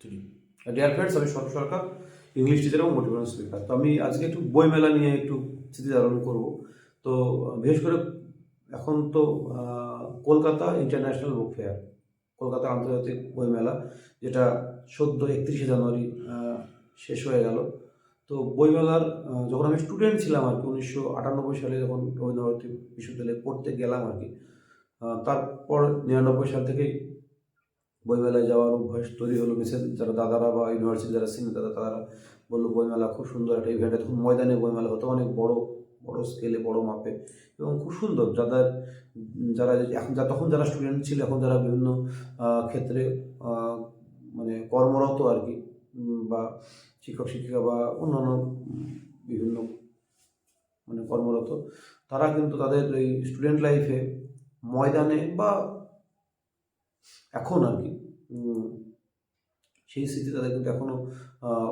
Three deer friends আমি Sarba Sarkar English teacher এবং motivation speaker তো আমি আজকে একটু বইমেলা নিয়ে একটু স্মৃতিধারণ করব। তো, বিশেষ করে এখন তো Kolkata international book fair Kolkata আন্তর্জাতিক বইমেলা, যেটা সদ্য একত্রিশে জানুয়ারি শেষ হয়ে গেল। তো বইমেলার যখন আমি স্টুডেন্ট ছিলাম আর কি, উনিশশো আটানব্বই সালে যখন রবীন্দ্রভারতী বিশ্ববিদ্যালয়ে পড়তে গেলাম আর কি তারপর নিরানব্বই সাল থেকেই বইমেলায় যাওয়ার অভ্যাস তৈরি হলো মিসেস, যারা দাদারা বা ইউনিভার্সিটি যারা সিনিয়র দাদা, তারা বলল বইমেলা খুব সুন্দর একটা ইভেন্ট তখন ময়দানে বইমেলা হতো, অনেক বড় বড় স্কেলে বড় মাপে, এবং খুব সুন্দর। যাদের যারা এখন যা, তখন যারা স্টুডেন্ট ছিল, এখন যারা বিভিন্ন ক্ষেত্রে মানে কর্মরত আর কি বা শিক্ষক, শিক্ষিকা বা অন্যান্য বিভিন্ন মানে কর্মরত, তারা কিন্তু তাদের এই স্টুডেন্ট লাইফে ময়দানে বা এখন আর কি সেই স্মৃতি তাদের কিন্তু এখনও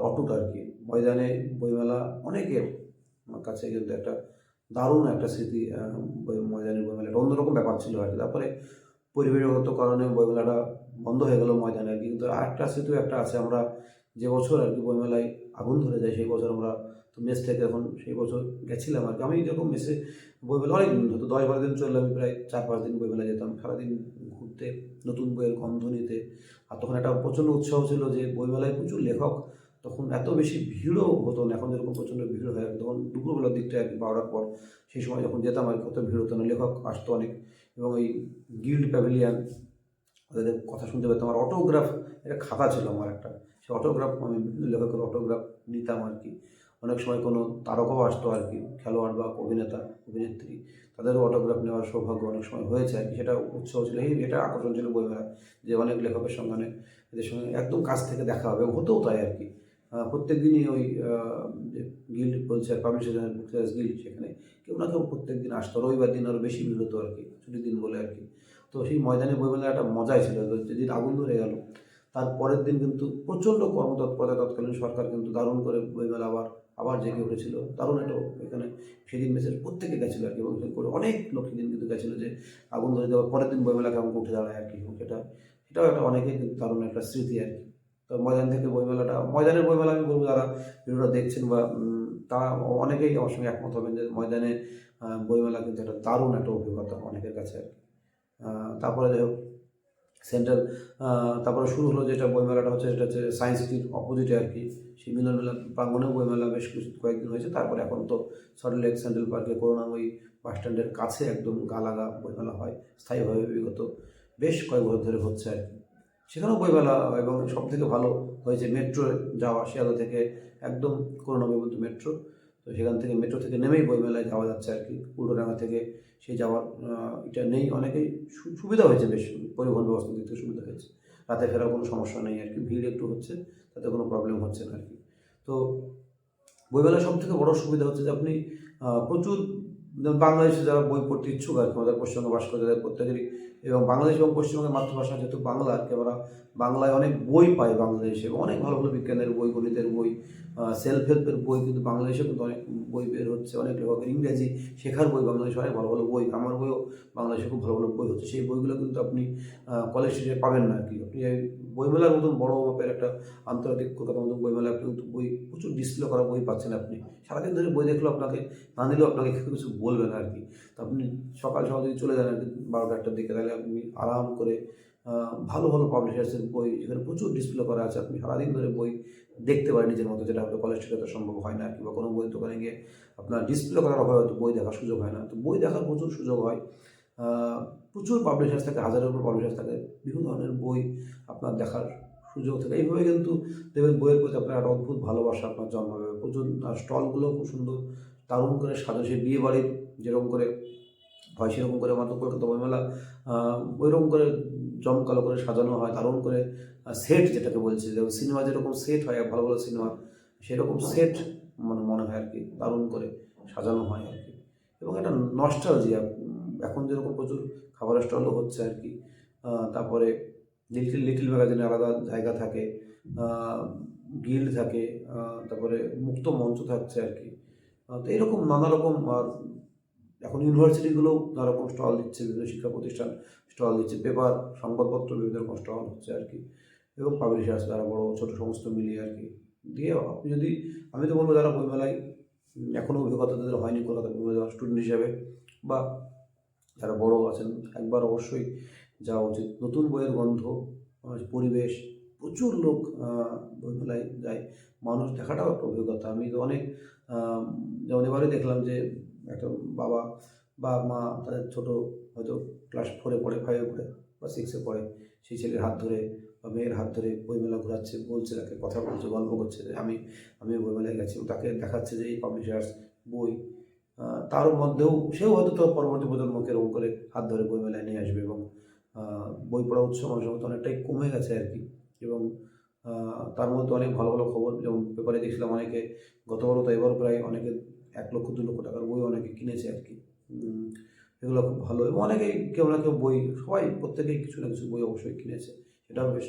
অটুট আর কি। ময়দানে বইমেলা অনেকের কাছে কিন্তু একটা দারুণ একটা স্মৃতি ময়দানের বইমেলা একটা অন্যরকম ব্যাপার ছিল আর কি। তারপরে পরিবেশগত কারণে বইমেলাটা বন্ধ হয়ে গেল ময়দানে আর কি। কিন্তু আরেকটা স্মৃতিও একটা আছে, আমরা যে বছর আর কি বইমেলায় আগুন ধরে যায়, সেই বছর আমরা তো মেস থেকে এখন সেই বছর গেছিলাম আর কি। আমি যখন মেসে বইমেলা অনেক দিন হতো দশ বারো দিন চললে আমি প্রায় চার পাঁচ দিন বইমেলা যেতাম। সারাদিন ঘুরতে নতুন বইয়ের গন্ধ নিতে। আর তখন একটা প্রচণ্ড উৎসাহ ছিল যে বইমেলায় প্রচুর লেখক, তখন এত বেশি ভিড়ও হতো না, এখন যেরকম প্রচণ্ড ভিড় হয়, তখন দুপুরবেলার দিকটা আর কি বারোটার পর সেই সময় যখন যেতাম আর কত ভিড় হতো না, লেখক আসতো অনেক। এবং ওই গিল্ড প্যাভিলিয়ান, ওদের কথা শুনতে পেতাম। আর অটোগ্রাফ, একটা খাতা ছিল আমার একটা, সেই অটোগ্রাফ, আমি বিভিন্ন লেখকের অটোগ্রাফ নিতাম আর কি। অনেক সময় কোনো তারকাও আসতো আর কি, খেলোয়াড় বা অভিনেতা, অভিনেত্রী, তাদেরও অটোগ্রাফ নেওয়ার সৌভাগ্য অনেক সময় হয়েছে আর কি, সেটা উৎসাহ ছিল, এই এটা আকর্ষণ ছিল বইমেলা যে অনেক লেখকের সঙ্গে অনেক এদের সঙ্গে একদম কাছ থেকে দেখা হবে হতেও তাই আর কি। প্রত্যেক দিনই ওই যে গিল্ড বলছে পাবলিশার বুকসার্স গিল্ড সেখানে কেউ না কেউ প্রত্যেক দিন আসতো, রবিবার দিন আরও বেশি ভিড় হতো আর কি, ছুটির দিন বলে আর কি। তো সেই ময়দানে বইমেলা একটা মজাই ছিল যেদিন আগুন ধরে গেল, তার পরের দিন কিন্তু প্রচণ্ড কর্মতৎপরতা তৎকালীন সরকার কিন্তু দারুণ করে বইমেলা আবার আবার জেগে উঠেছিল। দারুণ একটা এখানে সেদিন মেসেজ প্রত্যেকে গেছিল আর কি, এবং করে অনেক লোক সেদিন কিন্তু গেছিল যে আগুন ধরে দেওয়ার পরের দিন বইমেলা কেমন উঠে দাঁড়ায় আর কি, এবং সেটা এটাও একটা অনেকেই কিন্তু দারুণ একটা স্মৃতি আর কি। তো ময়দান থেকে বইমেলাটা, ময়দানের বইমেলা আমি বলব যারা ভিডিওটা দেখছেন বা তারা অনেকেই আমার সঙ্গে একমত হবেন যে ময়দানে বইমেলা কিন্তু একটা দারুণ একটা অভিজ্ঞতা অনেকের কাছে। আর কি তারপরে যাই হোক সেন্ট্রাল তারপরে শুরু হলো যেটা বইমেলাটা হচ্ছে, সেটা হচ্ছে সায়েন্স সিটির অপোজিটে আর কি। সেই মিলন মেলা প্রাঙ্গণেও বইমেলা বেশ কিছু, কয়েকদিন হয়েছে। তারপরে এখন তো সল্টলেক সেন্ট্রাল পার্কে করুণাময়ী বাস স্ট্যান্ডের কাছে একদম গালাগা বইমেলা হয়, স্থায়ীভাবে বিগত বেশ কয়েক বছর ধরে হচ্ছে আর কি। সেখানেও বইমেলা এবং সব থেকে ভালো হয়েছে মেট্রো যাওয়া, শিয়ালদা থেকে একদম পর্যন্ত মেট্রো। তো সেখান থেকে মেট্রো থেকে নেমেই বইমেলায় যাওয়া যাচ্ছে আর কি। উল্টোডাঙ্গা থেকে সেই যাওয়ার এটা নেই। অনেকেই সুবিধা হয়েছে বেশ, পরিবহন ব্যবস্থা দিক থেকে সুবিধা হয়েছে। রাতে ফেরার কোনো সমস্যা নেই আর কি। ভিড় একটু হচ্ছে, তাতে কোনো প্রবলেম হচ্ছে না আর কি। তো বইমেলার সব থেকে বড় সুবিধা হচ্ছে যে আপনি প্রচুর বাংলাদেশে যারা বই পড়তে ইচ্ছুক আর কি, আমাদের পশ্চিমবঙ্গে বাস করে তাদের প্রত্যেকেরই এবং বাংলাদেশ এবং পশ্চিমবঙ্গের মাতৃভাষা যেহেতু বাংলা, আর কি, আমরা বাংলায় অনেক বই পাই বাংলাদেশে অনেক ভালো ভালো বিজ্ঞানের বই, গণিতের বই সেলফ হেল্পের বই কিন্তু বাংলাদেশে কিন্তু অনেক বই বের হচ্ছে, অনেক লেখকের ইংরেজি শেখার বই বাংলাদেশে অনেক ভালো ভালো বই, আমার বইও বাংলাদেশে খুব ভালো ভালো বই হচ্ছে, সেই বইগুলো কিন্তু আপনি কলেজ স্ট্রিটে পাবেন না আর কি। আপনি বইমেলার মতন বড় মাপের একটা আন্তর্জাতিক কলকাতার মতন বইমেলা কিন্তু বই, প্রচুর ডিসপ্লে করা বই পাচ্ছেন আপনি। সারাদিন ধরে বই দেখলেও আপনাকে না দিলেও আপনাকে কিছু বলবে না আর কি। তো আপনি সকাল সকাল যদি চলে যান আর কি, বারোটা একটার দিকে, তাহলে আপনি আরাম করে ভালো ভালো পাবলিশার্সের বই যেখানে প্রচুর ডিসপ্লে করা আছে। আপনি সারাদিন ধরে বই দেখতে পারেন নিজের মতো, যেটা আপনার কলেজ তো সম্ভব হয় না, কিংবা কোনো বই দোকানে গিয়ে আপনার ডিসপ্লে করার অভাবে হয়তো বই দেখার সুযোগ হয় না। তো বই দেখার প্রচুর সুযোগ হয়। প্রচুর পাবলিশার্স থাকে, হাজারের উপর পাবলিশার্স থাকে, বিভিন্ন ধরনের বই আপনার দেখার সুযোগ থাকে। এইভাবে কিন্তু দেখবেন বইয়ের প্রতি আপনার একটা অদ্ভুত ভালোবাসা আপনার জন্মাবে। প্রচুর স্টলগুলো খুব সুন্দর, দারুণ করে সাজা সে বিয়ে বাড়ির যেরকম করে হয় সেরকম করে আমাদের কলকাতা বইমেলা ওইরকম করে জমকালো করে সাজানো হয় দারুণ করে সেট যেটাকে বলছে যেমন সিনেমা যেরকম সেট হয় ভালো ভালো সিনেমা সেরকম সেট মানে মনে হয় আর কি দারুণ করে সাজানো হয় আর কি। এবং একটা নস্টালজিয়া এখন যেরকম প্রচুর খাবারের স্টলও হচ্ছে আর কি তারপরে লিটিল লিটিল ম্যাগাজিনে আলাদা জায়গা থাকে গিল্ড থাকে তারপরে মুক্ত মঞ্চ থাকছে আর কি তো এরকম নানা রকম আর এখন ইউনিভার্সিটিগুলোও নানা রকম স্টল দিচ্ছে, বিভিন্ন শিক্ষা প্রতিষ্ঠান স্টল দিচ্ছে, পেপার, সংবাদপত্র বিভিন্ন রকম স্টল হচ্ছে আর কি। এবং পাবলিশার্স যারা বড়ো, ছোটো সমস্ত মিলিয়ে আর কি। দিয়ে আপনি যদি, আমি তো বলব যারা বইমেলায় এখনও অভিজ্ঞতা তাদের হয়নি কলকাতা বইমেলা স্টুডেন্ট হিসাবে। বা যারা বড় আছেন, একবার অবশ্যই যাওয়া উচিত। নতুন বইয়ের গন্ধ পরিবেশ, প্রচুর লোক বইমেলায় যায়। মানুষ দেখাটাও একটা অভিজ্ঞতা। আমি তো অনেক যেমন এবারে দেখলাম যে একটা বাবা বা মা তাদের ছোটো হয়তো ক্লাস ফোরে পড়ে ফাইভে পড়ে বা সিক্সে পড়ে, সেই ছেলের হাত ধরে বা মেয়ের হাত ধরে বইমেলা ঘোরাচ্ছে, বলছে তাকে, কথা বলছে, গল্প করছে যে আমি আমি বইমেলায় গেছি। তাকে দেখাচ্ছে যে এই পাবলিশার্স বই তার মধ্যেও সেও হয়তো তো পরবর্তী প্রজন্মকে এরকম করে হাত ধরে বইমেলায় নিয়ে আসবে এবং বই পড়া উৎসব মানুষের মধ্যে অনেকটাই কমে গেছে আর কি। এবং তার মধ্যে অনেক ভালো ভালো খবর, যেমন পেপারে দেখছিলাম অনেকে, গতবারও তো এবার প্রায় অনেকে এক লক্ষ দু লক্ষ টাকার বই অনেকে কিনেছে আর কি। এগুলো খুব ভালো। এবং অনেকেই, কেউ না কেউ বই, সবাই প্রত্যেকেই কিছু না কিছু বই অবশ্যই কিনেছে। সেটাও বেশ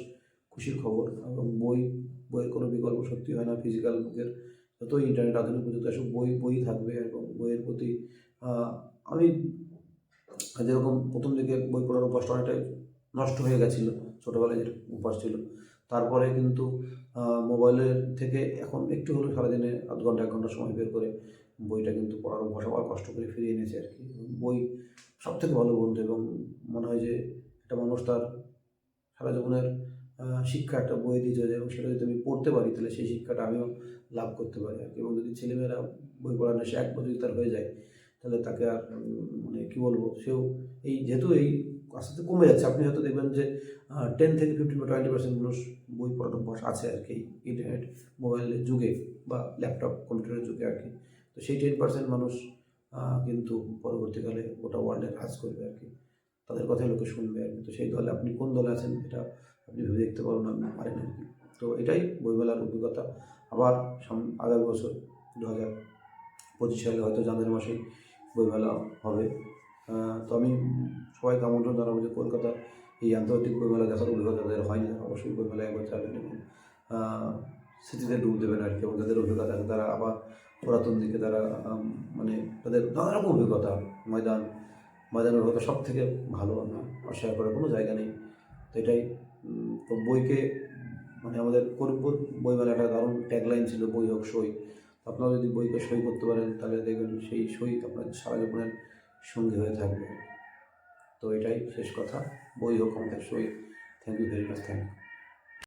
খুশির খবর। এবং বই, বইয়ের কোনো বিকল্প সত্যি হয় না। ফিজিক্যাল বুকের যতই ইন্টারনেট আধুনিক প্রযুক্তি আসুক, বই বই থাকবে এবং বইয়ের প্রতি আমি যেরকম প্রথম দিকে বই পড়ার অভ্যাসটা অনেকটাই নষ্ট হয়ে গেছিল। ছোটোবেলায় যে অভ্যাস ছিল। তারপরে কিন্তু মোবাইলের থেকে এখন একটু হলেও সারাদিনে আধ ঘণ্টা, এক ঘণ্টা সময় বের করে বইটা কিন্তু পড়ার অভ্যাস আবার কষ্ট করে ফিরিয়ে এনেছে আর কি। বই সব থেকে ভালো বন্ধু এবং মনে হয় যে একটা মানুষ তার সারা জীবনের শিক্ষা একটা বই দিয়ে চলে যায় এবং সেটা যদি আমি পড়তে পারি, তাহলে সেই শিক্ষাটা আমিও লাভ করতে পারি আর কি। এবং যদি ছেলেমেয়েরা বই পড়ার নেশা এক বছর তার হয়ে যায়, তাহলে তাকে আর মানে কী বলব, সেও এই যেহেতু এই আস্তে আস্তে কমে যাচ্ছে। আপনি হয়তো দেখবেন যে টেন থেকে ফিফটিন বা টোয়েন্টি পার্সেন্ট মানুষ বই পড়ার অভ্যাস আছে আর কি ইন্টারনেট মোবাইলের যুগে বা ল্যাপটপ কম্পিউটারের যুগে আর কি। তো সেই টেন পার্সেন্ট মানুষ কিন্তু পরবর্তীকালে গোটা ওয়ার্ল্ডে কাজ করবে আর কি। তাদের কথাই লোকে শুনবে আর কি। তো সেই দলে আপনি কোন দলে আছেন এটা আপনি ভেবে দেখতে পারেন আপনি পারেন আর কি। তো এটাই বইমেলার অভিজ্ঞতা। আবার আগামী বছর দু হাজার পঁচিশ সালে হয়তো জানুয়ারি মাসেই বইমেলা হবে। তো আমি সবাইকে আমন্ত্রণ জানাব যে কলকাতা এই আন্তর্জাতিক বইমেলা দেখার অভিজ্ঞতা যাদের হয়নি, অবশ্যই বইমেলায় একবার যাবেন এবং স্মৃতিতে ডুব দেবেন আর কি, এবং যাদের অভিজ্ঞতা তারা আবার পুরাতন দিকে তারা মানে তাদের নানা রকম অভিজ্ঞতা, ময়দান, ময়দানের অভিজ্ঞতা সব থেকে ভালো আমি অস্বীকার করার কোনো জায়গা নেই। তো এটাই তো বইকে মানে আমাদের করিমপুর বইমেলাটা দারুণ ট্যাগলাইন ছিল, বই হোক, সই। আপনারা যদি বইকে সই করতে পারেন, তাহলে দেখবেন সেই সই আপনার সারা জীবনের সঙ্গী হয়ে থাকবে। তো এটাই শেষ কথা। বই হোক আমাদের। সই। Thank you very much thank you